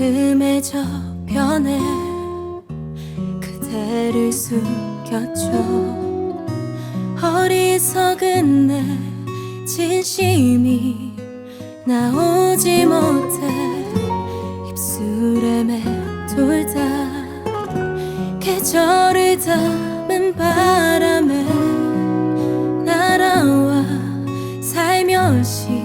틈에 저변에 그대를 숨겼죠 어리석은 내 진심이 나오지 못해 입술에 맴돌다 계절을 담은 바람에 날아와 살며시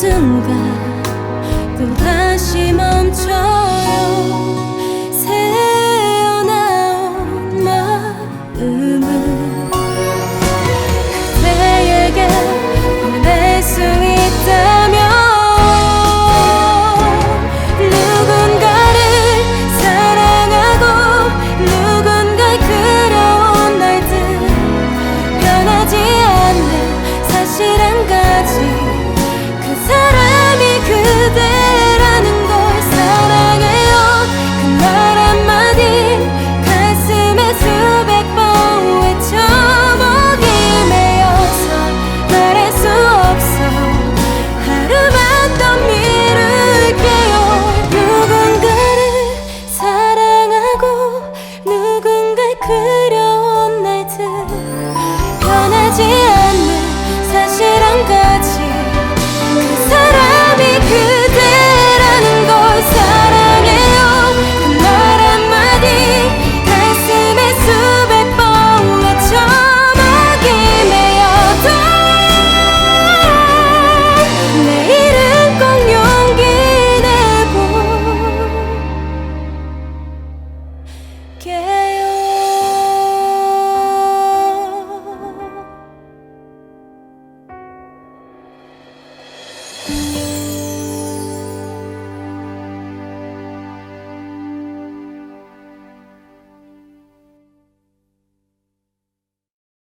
순간 또다시 말 그려온 날들 변하지